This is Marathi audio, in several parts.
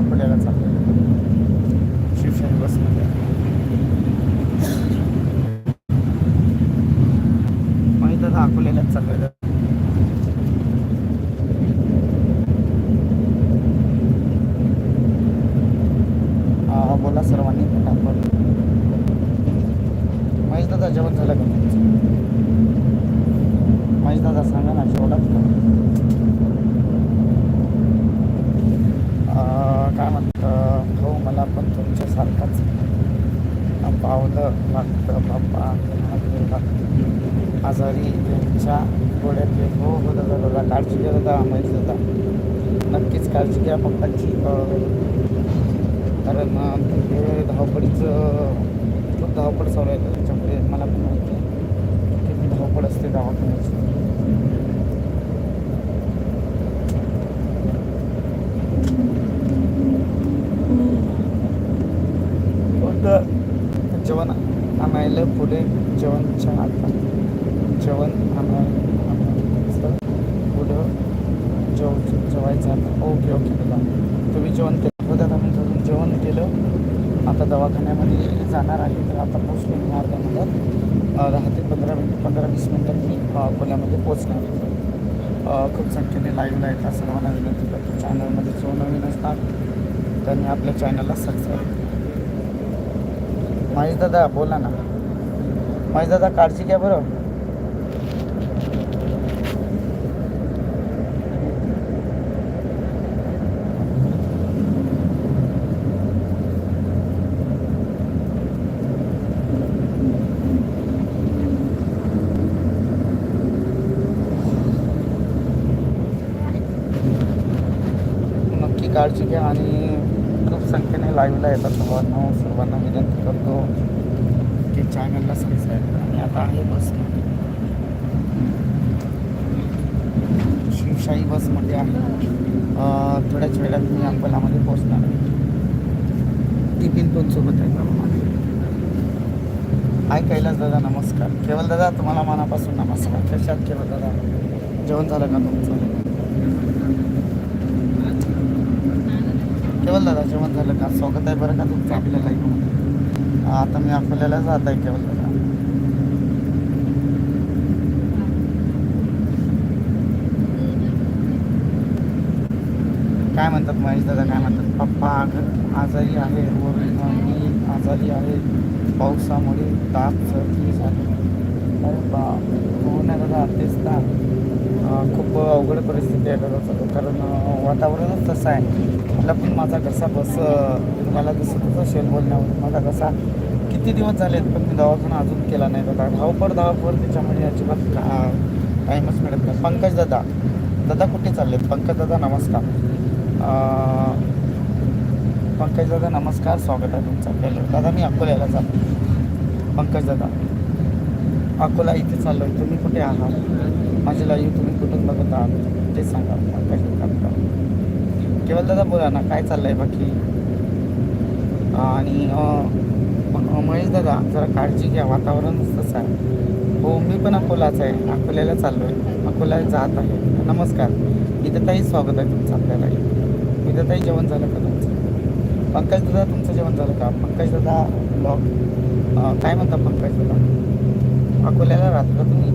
अं, दादा अकोल्याला चाललोय शिवशाही बसमध्ये महेश अकोल्यालाच बोला सर्वांनी. पटापट महेश दादा जेवण झालं का? तुमचं महेश दादा सांगा ना जेवढाच का अं, काय म्हणतं हो मला पण तुमच्यासारखाच पावलं लागतं. बाप्पा आजारी त्यांच्या गोड्यातले हो हो दादा दादा काळजी घ्या दादा महेश दादा. नक्कीच काळजी घ्या पप्पांची. कारण हे धावपळीचं खूप धावपळ चालू आहे त्याच्यामुळे मला पण माहिती आहे किती धावपळ असते दवाखान्याची फक्त जेवण झालं पुढे जेवणच्या आता. जेवण आम्हाला पुढं जेव जेवायचं आता. ओके ओके दादा तुम्ही जेवण केलं. हो दादा मी घरून जेवण केलं. आता दवाखान्यामध्ये जाणार आहे. तर आता पोचलो मी अर्ध्या मिनिटात दहा ते पंधरा मिनिट पंधरा वीस मिनिटात मी अकोल्यामध्ये पोचणार आहे. खूप संख्येने लाईव्हला येतात. सर्वांना विनंती करतो चॅनलमध्ये जो नवीन असतात. त्यांनी आपल्या चॅनलला सबस्क्राईब माहीत दादा बोला ना. माझी दादा काळजी घ्या बरं? नक्की काळजी घ्या आणि खूप संख्येने लाईव्हला येतात सर्वांना सर्वांना विनंती करतो. की चॅनलला सबस्क्राईब करा आणि आता आहे बस शिवशाही बसमध्ये आहे. थोड्याच वेळात मी अकोलामध्ये पोहोचणार आहे. टिफिन पण सोबत आहे बरोबर हाय कैलास दादा नमस्कार. केवल दादा तुम्हाला मनापासून नमस्कार. कशात केवल दादा? जेवण झालं का तुमचं? केवल दादा जेवण झालं का? स्वागत आहे बरं का तुमचं आपल्या लाईफमध्ये आता मी अकोल्याला जात आहे केवळ दादा काय म्हणतात महेश दादा काय म्हणतात? पप्पा आजारी आहे व मी आजारी आहे. पावसामुळे ताप सर्दी झाली. अरे बा हो ना दादा तेच ना खूप अवघड परिस्थिती आहे घराचं कारण वातावरणच तसं आहे. मला पण माझा घसा बस मला दिसत दिसतच असेल बोलण्यावर माझा घसा किती दिवस झालेत पण मी दवाखाना अजून केला नाही दादा. धावपड धावपड त्याच्यामुळे अजिबात टाईमच मिळत नाही. पंकज दादा. दादा कुठे चाललेत? पंकज दादा नमस्कार. पंकज दादा नमस्कार. स्वागत आहे तुमचं हॅलो दादा मी अकोल्याला चाललो पंकज दादा. अकोला इथे चाललो आहे तुम्ही कुठे आहात? माझी लाईव्ह तुम्ही कुठून बघत आहात? ते सांगा. अंकायचं काम करा. केवळ दादा बोला ना काय चाललं आहे बाकी आणि महेश दादा जरा काळजी घ्या वातावरणच तसं आहे. हो मी पण अकोलाच आहे. अकोल्याला चाललो आहे अकोल्याला जात आहे. नमस्कार. इथं स्वागत आहे तुमचं आपल्याला. इथं जेवण झालं का तुमचं? पंकज दादा तुमचं जेवण झालं का? पंकज दादा ब्लॉग काय म्हणता पंकज दादा? अकोल्याला राहता का तुम्ही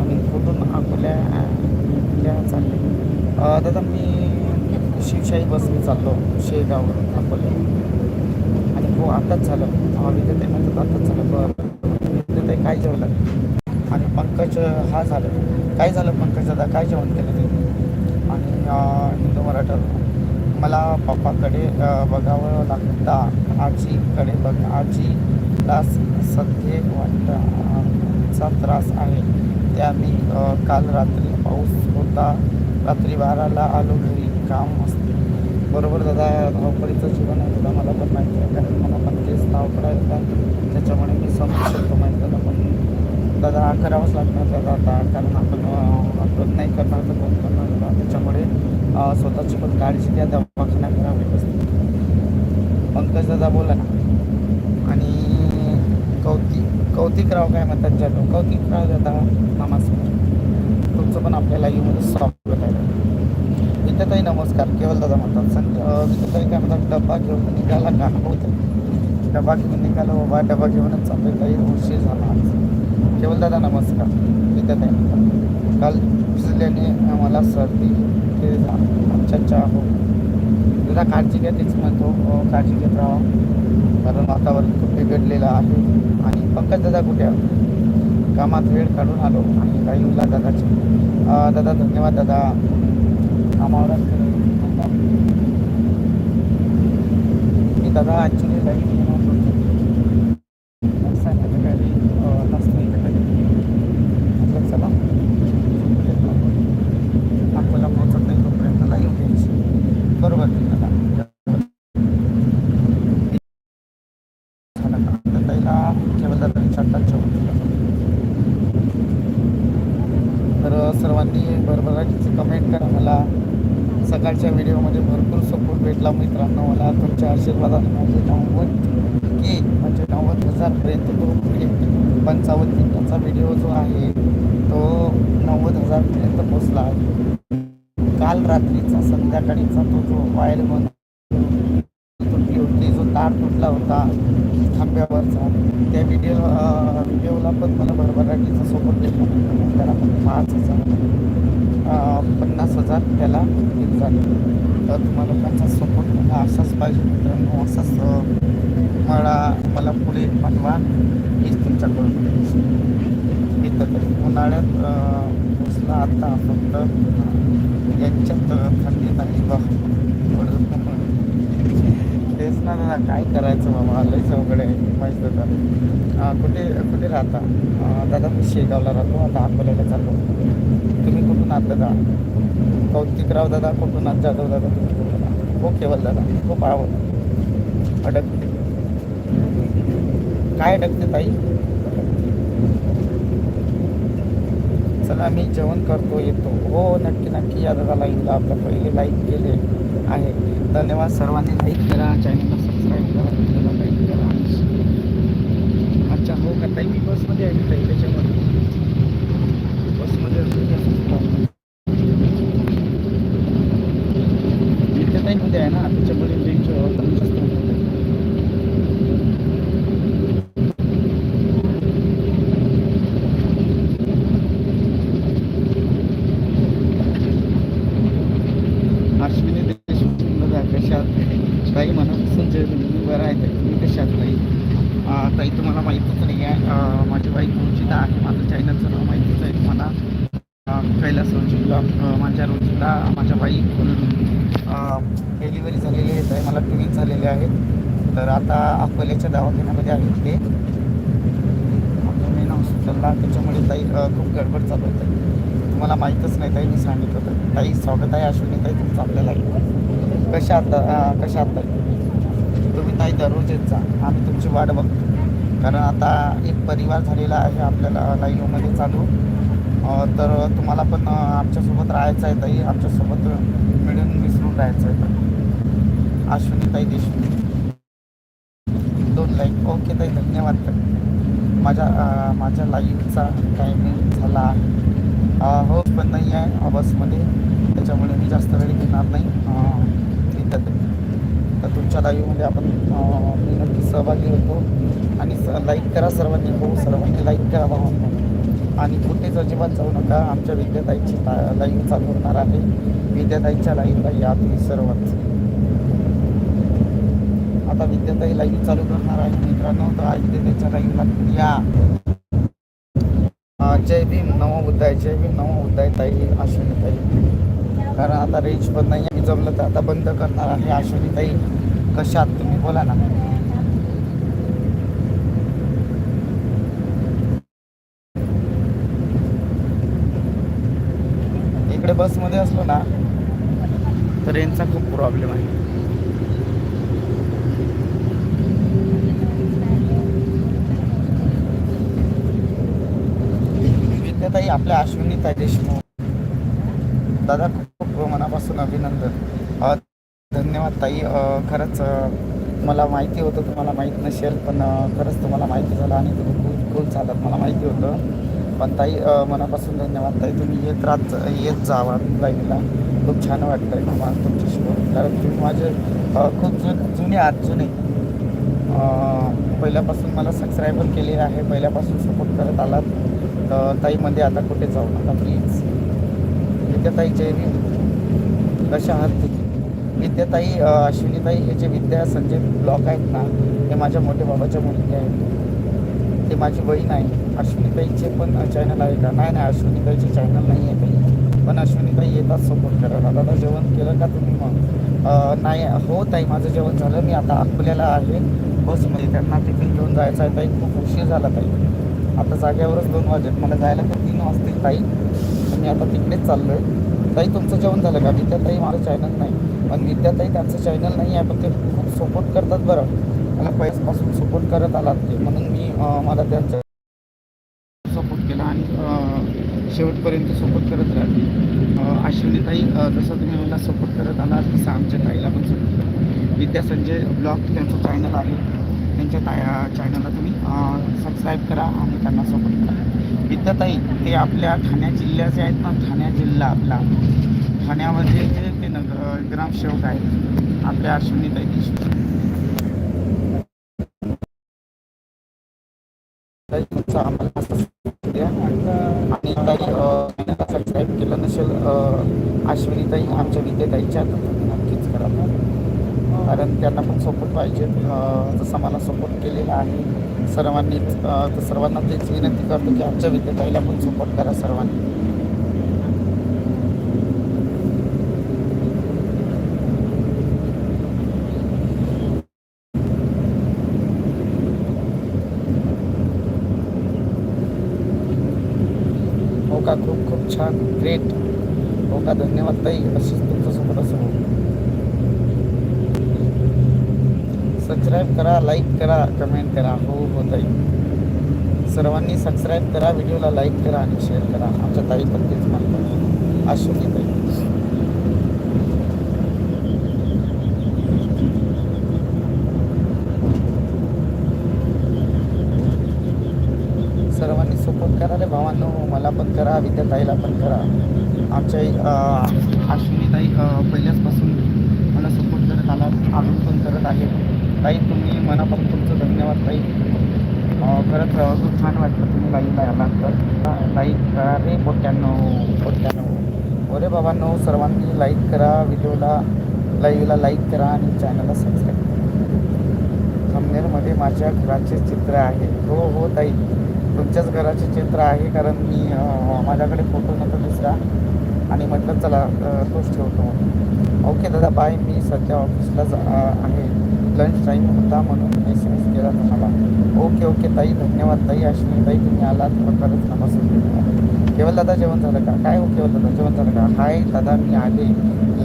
आणि कुठून अकोल्या चालले दादा मी शिवशाही बसने चाललो शेगाववरून अकोले. आणि हो आताच झालं. विद्यार्थी ते म्हणतात आताच झालं. बरं. विद्यार्थी काय जेवलं? आणि पंकज हा झालं. काय झालं पंकज दादा? काय जेवण केलं ते आणि हिंदू मराठा मला पप्पाकडे बघावं लागता. आजीकडे बघ. आजीला सध्या वाटचा त्रास आहे. ते आम्ही काल रात्री पाऊस होता. रात्री बाराला आलो घरी. काम असते बरोबर दादा धावपळीचं जीवन आहे दादा मला पण माहिती आहे. कारण मला पण तेच धावपळा येतात त्याच्यामुळे मी समजू शकतो माहिती दादा पण. दादा करावंच लागणार दादा आता. कारण आपण आपण नाही करणार तर कोण करणार दादा? त्याच्यामुळे स्वतःची पण काळजी घ्या. दवाखाना करा व्यवस्थित. पंकज दादा बोला ना. आणि कौतिक. कौतिकराव काय म्हणतात जातो कौतिकराव दादा नमस्कार. तुमचं पण आपल्या येऊन स्वागत आहे. विद्याताई नमस्कार. केवळ दादा म्हणतात संध्या काही काय म्हणतात डब्बा घेऊन निघाला का? होतं डबा घेऊन निघाला बाबा डबा घेऊनच चाललोय काही उशीर झाला केवळ दादा नमस्कार. विद्याताई म्हणतात काल भिजल्याने आम्हाला सर्दी ते झा- अच्छा अच्छा हो. दादा काळजी घ्या तेच म्हणतो. काळजी घेत राहा. कारण वातावरण खूप बिघडलेलं आहे आणि पंकज दादा कुठे कामात वेळ काढून आलो आणि लाईव्हला दादाची. दादा धन्यवाद दादा. कामावर मी दादा ॲक्च्युली लाइट येणार होतो संध्याकाळी अं, नसतं इथे कधी म्हटलं चला अकोला पोहोचत नाही तोपर्यंत लाईव्ह घ्यायची बरोबर आहे दादा झालं का तर त्याला केवळ दादा विचारतात जेवण तर सर्वांनी भरभराटीची कमेंट करा मला सकाळच्या व्हिडिओमध्ये भरपूर सपोर्ट भेटला मित्रांनो. मला तुमच्या आशीर्वादाने माझे नव्वद के म्हणजे नव्वद हजारपर्यंत तो पंचावन्न मिनिटाचा व्हिडिओ जो आहे तो नव्वद हजारपर्यंत पोचला काल रात्रीचा संध्याकाळीचा तो जो वायर म्हणून तुटली होती जो तार तुटला होता खांब्यावरचा त्या व्हिडिओ व्हिडिओला पण मला भरभराटीचा सपोर्ट भेटला. त्याला पण पाच हजार पन्नास हजार त्याला हे झाले तर तुम्हाला लोकांचा सपोर्ट मला असाच पाहिजे मित्रांनो असाच मला मला पुढे पाठवा हीच तुमच्याकडून इथं तरी उन्हाळ्यात पोचला आता फक्त यांच्यात थंडीत आहे बघ तेच ना दादा काय करायचं बाबा? लयच अवघड आहे. माहीत दादा कुठे कुठे राहता? दादा मी शेगावला राहतो. आता अकोल्याला चाललो. तुम्ही कुठून आहात दादा? कौतिकराव दादा कुठून आहात? जाधव दादा तुम्ही कुठून आहात? हो केवल दादा खूप आवड. अडकते. काय अडकते ताई? चला मी जेवण करतो येतो. हो नक्की नक्की. या दादा लाईनला आपलं पहिले लाईक केले. आहे. धन्यवाद सर्वांनी. लाईक करा चॅनलला सबस्क्राईब करा व्हिडिओला लाईक करा. अच्छा हो का ताई मी बसमध्ये आहे ताई त्याच्यामध्ये बसमध्ये असेल तर ताई आहे ना त्याच्यामध्ये रेंज कमी जास्त होते. अश्विनी देशमुख बघा कशात ताई म्हणत संजय मी बरं आहे ताई तुम्ही कशात ताई अं, ताई तुम्हाला माहीतच नाही आहे अं, माझी बाई रुचिता आहे माझं चॅनलचं नाव माहितीच आहे तुम्हाला अं, कैलास रोजी ब्लॉग अं, माझ्या रोजीला माझ्या बाई डिलिव्हरी झालेली आहे ताई मला ट्विन झालेले आहेत. तर आता अकोल्याच्या दवाखान्यामध्ये आहेत ते. मेन हॉस्पिटलला त्याच्यामुळे ताई खूप गडबड चालू आहे तुम्हाला माहीतच नाही ताई मी सांगितलं होतं. ताई स्वागत आहे अश्विनी ताई तुमचं आपल्याला कशा आहात कशा आहात तुम्ही ताई दररोज येत जा. आम्ही तुमची वाट बघतो. कारण आता एक परिवार झालेला आहे आपल्याला लाईव्हमध्ये चालू. तर तुम्हाला पण आमच्यासोबत राहायचं आहे ताई. आमच्यासोबत मिळून मिसळून राहायचं आहे. ताई ताई देशमुख. दोन लाईक ओके ताई धन्यवाद ताई. माझ्या माझ्या लाईव्हचा टायमिंग झाला. आहे हो पण नाही आहे बसमध्ये. त्याच्यामुळे मी जास्त वेळ घेणार नाही. अं, तर तुमच्या लाईव्हमध्ये आपण मी नक्की सहभागी होतो. आणि स लाईक करा सर्वांनी. हो सर्वांनी लाईक करा भावांनो आणि कुठेच अजिबात जाऊ नका. आमच्या विद्याताईची लाईव्ह चालू होणार आहे. विद्याताईच्या लाईव्हला या तुम्ही सर्वांचं. आता विद्याताई लाईव्ह चालू करणार आहे मित्रांनो. तर आज विद्याताईच्या लाईव्हला या. जय भीम नमो बुद्धाय जय भीम नवो बुद्धाय ताई अश्विनी ताई. कारण आता रेंज पण नाही आहे जमलं तर आता बंद करणार आहे अश्विनी ताई. कशात? तुम्ही बोला ना. इकडे बसमध्ये असलो ना तर रेंजचा खूप प्रॉब्लेम आहे. विद्याताई आपल्या अश्विनीता देशमुख. दादा खूप खूप मनापासून अभिनंदन. धन्यवाद ताई. खरंच मला माहिती होतं तुम्हाला माहीत नसेल पण खरंच तुम्हाला माहिती झालं आणि तुम्ही खूप खूप चालत मला माहिती होतं. पण ताई मनापासून धन्यवाद ताई. तुम्ही येत राहत येत जावा लाईनला खूप छान वाटतं आहे मला तुमच्याशी बोलून. कारण तुम्ही माझे खूप जुन जुने आज जुने. पहिल्यापासून मला सबस्क्रायबर केले आहे पहिल्यापासून सपोर्ट करत आलात. तर ताईमध्ये आता कुठे जाऊ नका प्लीज विद्याताई जयवी कशा आहात तुम्ही? विद्याताई अश्विनीताई हे जे विद्या संजय ब्लॉक आहेत ना हे माझ्या मोठ्या बाबाच्या मुलगी आहेत. ते माझी बहीण आहे. अश्विनीताईचे पण चॅनल आहे का? नाही नाही अश्विनीताईचे चॅनल नाही आहे काही. पण अश्विनीताई येतात सपोर्ट करायला. दादा जेवण केलं का तुम्ही मग? नाही हो ताई माझं जेवण झालं. मी आता अकोल्याला आहे. बसमध्ये त्यांना टिफिन घेऊन जायचं आहे ताई. खूप उशीर झाला ताई. आता जाग्यावरच दोन वाजेत. मला जायला तर तीन वाजतील ताई. मी आता तिकडेच चाललो आहे ताई तुमचं जेवण झालं का? विद्याताई माझं चॅनल नाही. पण विद्याताई त्यांचं चॅनल नाही आहे पण ते खूप सपोर्ट करतात बरं. मला पहिल्यापासून सपोर्ट करत आलात ते. म्हणून मी मला त्यांचं सपोर्ट केला आणि शेवटपर्यंत सपोर्ट करत राहते. अं, अश्विनीताई जसं तुम्ही मला सपोर्ट करत आलात तसं आमच्या ताईला पण सपोर्ट करा विद्या संजय ब्लॉग त्यांचं चॅनल आहे. त्यांच्या ताया चॅनलला तुम्ही सबस्क्राईब करा आणि त्यांना सपोर्ट करा. विद्याताई ते आपल्या ठाण्या जिल्ह्याचे आहेत ना ठाण्या जिल्हा आपला. ठाण्यामध्ये जे ते नग ग्रामसेवक आहेत आपल्या अश्विनीताई देशमुख आम्हाला आणि ताई सबस्क्राईब केलं नसेल अश्विनीताई आमच्या विद्याताईच्या नक्कीच करा. कारण त्यांना पण सपोर्ट पाहिजे. जसा जसं मला सपोर्ट केलेला आहे सर्वांनीच तर सर्वांना तेच विनंती करतो की आमच्या विद्यार्थ्याला पण सपोर्ट करा सर्वांनी. हो का? खूप खूप छान. ग्रेट हो का? धन्यवाद ताई. अशीच तुमच्यासोबत असं हो सबस्क्राईब करा लाईक करा कमेंट करा. हो हो ताई. सर्वांनी सबस्क्राईब करा व्हिडिओला लाईक करा आणि शेअर करा. आमच्या ताई पण मानतो म्हणतात. अश्विनी ताई. सर्वांनी सपोर्ट करा रे भावांनो. मला पण करा विद्याताईला पण करा. आमच्या अं, अश्विनीताई पहिल्याचपासून मला सपोर्ट करत आला अजून पण करत आहे ताई तुम्ही मनापासून तुमचं धन्यवाद ताई. खरंच खूप छान वाटलं तुम्ही लाईव्हला आलात तर. लाईक करा रे पोट्याण्णव पोट्याण्णव अरे बाबांनो सर्वांनी लाईक करा व्हिडिओला लाईव्हला लाईक करा आणि चॅनलला सबस्क्राईब करा. थंबनेलमध्ये माझ्या घराचे चित्र आहे. हो हो ताई. तुमच्याच घराचे चित्र आहे कारण मी माझ्याकडे फोटो नव्हता दुसरा. आणि म्हटलं चला तोच ठेवतो. ओके दादा बाय. मी सध्या ऑफिसला आहे. लंच टाईम होता म्हणून एस एम एस केला तुम्हाला ओके ओके ताई धन्यवाद ताई अश्विनी ताई तुम्ही आलात. खरंच नमस्कार केवळ दादा जेवण झालं का? काय हो केवळ दादा जेवण झालं का? हाय दादा मी आले.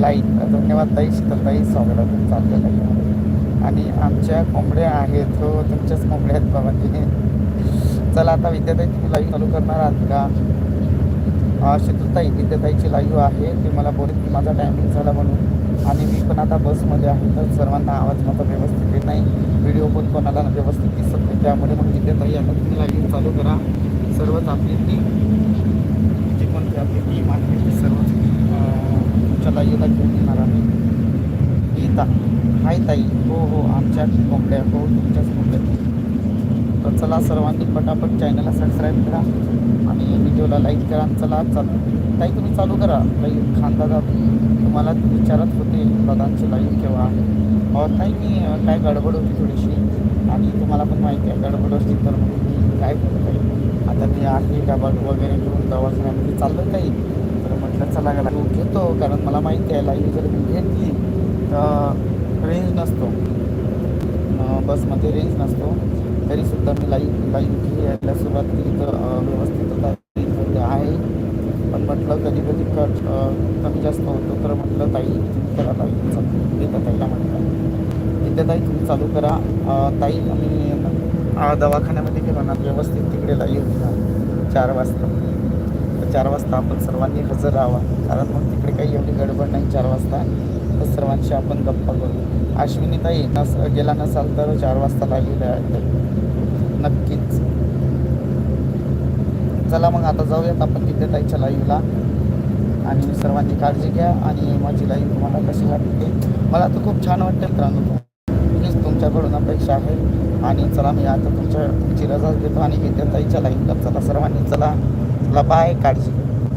लाईक धन्यवाद ताई शीतलताई स्वागत. चाललं आहे आणि आमच्या कोंबड्या आहेत. हो तुमच्याच कोंबड्या आहेत बाबांची चला आता विद्याताई तुम्ही लाईव्ह चालू करणार आहात का? अं, शीतलताई विद्याताईची लाईव्ह आहे. ती मला बोलत की माझा टायमिंग झाला म्हणून. आणि मी पण आता बसमध्ये आहे तर सर्वांना आवाज माझा व्यवस्थित येत नाही. व्हिडिओ पण कोणाला व्यवस्थित दिसत नाही त्यामुळे मग विद्याताई आता तुम्ही लाईव्ह चालू करा. सर्वच आपली टीम जी कोणती आपली टीम आहे ती सर्वच तुमच्या लाईला घेऊन येणार आहे. गीता हाय ताई. हो हो आमच्या कोंबड्या हो तुमच्याच कोंबड्या. तर चला सर्वांनी पटापट चॅनलला सबस्क्राईब करा आणि व्हिडिओला लाईक करा आणि चला चालू. ताई तुम्ही चालू करा. लाईव्ह खानदादा तुम्हाला विचारत होते दादांची लाईव्ह केव्हा आहे? ताई मी काय गडबड होती थोडीशी. आणि तुम्हाला पण माहिती आहे गडबड असली तर मग मी काय करू ताई? आता मी आहे का वगैरे घेऊन दवाखान्यामध्ये चाललं काही तर म्हटलं चला गेला घेतो कारण मला माहिती आहे लाईव्ह जर मी घेतली तर रेंज नसतो. बसमध्ये रेंज नसतो. तरीसुद्धा मी लाईव्ह लाईव्ह घ्यायला सुरुवात केली तर व्यवस्थित होता. आहे म्हटलं कधी कधी कट कमी जास्त होतो तर म्हटलं ताई तुम्ही करा ताई विद्या ताईला म्हटलं. विद्या ताई तुम्ही चालू करा. ताई आम्ही दवाखान्यामध्ये गेलो ना व्यवस्थित तिकडे लाईव्ह घ्या चार वाजता. तर चार वाजता आपण सर्वांनी हजर राहावा. कारण मग तिकडे काही एवढी गडबड नाही चार वाजता. तर सर्वांशी आपण गप्पा करू. अश्विनीताई नस गेला नसाल तर चार वाजता लागलेला आहे नक्कीच चला मग आता जाऊयात आपण विद्याताईच्या लाईव्हला आणि सर्वांची काळजी घ्या आणि माझी लाईव्ह तुम्हाला कशी वाटते? मला तर खूप छान वाटते मित्रांनो. हीच तुमच्याकडून अपेक्षा आहे. आणि चला मी आता तुमच्या तुमची रजाच देतो आणि विद्याताईच्या लाईव्हला चला. सर्वांनी चला. चला बाय काळजी घ्या.